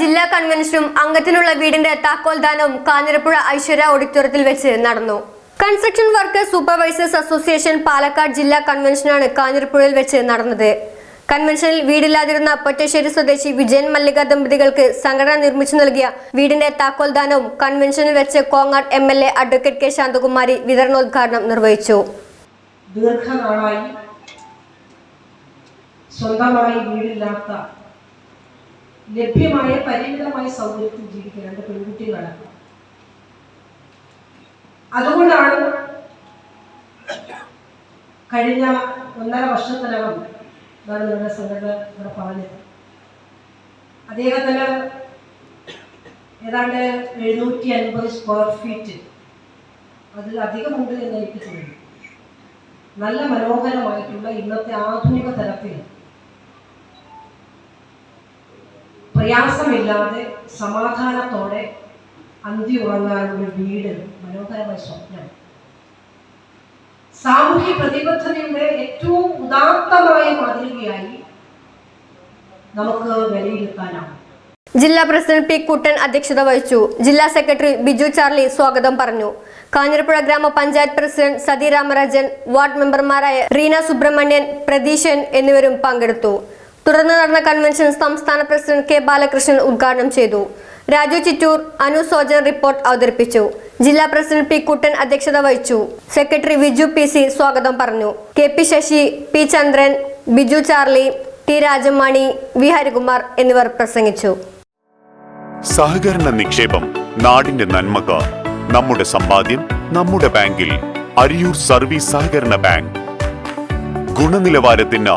ജില്ലാ കൺവെൻഷനും അംഗത്തിനുള്ള വീടിന്റെ താക്കോൽദാനവും കാഞ്ഞിരപ്പുഴ ഐശ്വര്യ ഓഡിറ്റോറിയത്തിൽ വെച്ച് നടന്നു. Construction workers supervisors association Palakkad ജില്ലാ കൺവെൻഷനാണ് കാഞ്ഞിരപ്പുഴയിൽ വെച്ച് നടന്നത്. കൺവെൻഷനിൽ വീടില്ലാതിരുന്ന പൊറ്റശ്ശേരി സ്വദേശി വിജയൻ മല്ലിക ദമ്പതികൾക്ക് സംഘടന നിർമ്മിച്ചു നൽകിയ വീടിന്റെ താക്കോൽദാനവും കൺവെൻഷനിൽ വെച്ച് Kongad M L A advocate K Shanthakumari വിതരണോദ്ഘാടനം നിർവഹിച്ചു. ദീർഘനാളായി സ്വന്തമായി വീടില്ലാത്ത ലഭ്യമായ പരിമിതമായ സൗകര്യത്തിൽ ജീവിക്കുന്ന രണ്ട് പെൺകുട്ടികളാണ്. അതുകൊണ്ടാണ് കഴിഞ്ഞ ഒന്നര വർഷത്തിനകം ഇതാണ് നിങ്ങളുടെ സംഘടന ഇവിടെ പറഞ്ഞത്. അദ്ദേഹത്തിന് ഏതാണ്ട് എഴുന്നൂറ്റി അൻപത് സ്ക്വയർ ഫീറ്റ് അതിൽ അധികമുണ്ട് എന്ന് എനിക്ക് തോന്നുന്നു. നല്ല മനോഹരമായിട്ടുള്ള ഇന്നത്തെ ആധുനിക തലത്തിൽ പ്രയാസമില്ലാതെ സമാധാനത്തോടെ അന്തി ഉറങ്ങാനുള്ള വീട് മനോഹരമായ സ്വപ്നം. സാമൂഹ്യ പ്രതിബദ്ധതയുടെ ഏറ്റവും ഉദാത്തമായ മാതൃകയായി നമുക്ക് വിലയിരുത്താനാവും ജില്ലാ പ്രസിഡന്റ് പി കുട്ടൻ അധ്യക്ഷത വഹിച്ചു. ജില്ലാ സെക്രട്ടറി ബിജു ചാർലി സ്വാഗതം പറഞ്ഞു. കാഞ്ഞിരപ്പുഴ ഗ്രാമപഞ്ചായത്ത് പ്രസിഡന്റ് സതി രാമരാജൻ വാർഡ് മെമ്പർമാരായ റീന സുബ്രഹ്മണ്യൻ പ്രതീശൻ എന്നിവരും പങ്കെടുത്തു. തുടർന്ന് നടന്ന കൺവെൻഷൻ സംസ്ഥാന പ്രസിഡന്റ് കെ ബാലകൃഷ്ണൻ ഉദ്ഘാടനം ചെയ്തു. രാജു ചിറ്റൂർ അനു സോജൻ റിപ്പോർട്ട് അവതരിപ്പിച്ചു. ജില്ലാ പ്രസിഡന്റ് പി കുട്ടൻ അധ്യക്ഷത വഹിച്ചു. സെക്രട്ടറി വിജു പി സി സ്വാഗതം പറഞ്ഞു. K P Sasi P Chandran Biju Charlie T Rajamani V Harikumar എന്നിവർ പ്രസംഗിച്ചു. സഹകരണ നിക്ഷേപം നാടിന്റെ നന്മക്ക് നമ്മുടെ സമ്പാദ്യം നമ്മുടെ ബാങ്കിൽ. അരിയൂർ സർവീസ് സഹകരണ ബാങ്ക്. ഗുണനിലവാരത്തിന്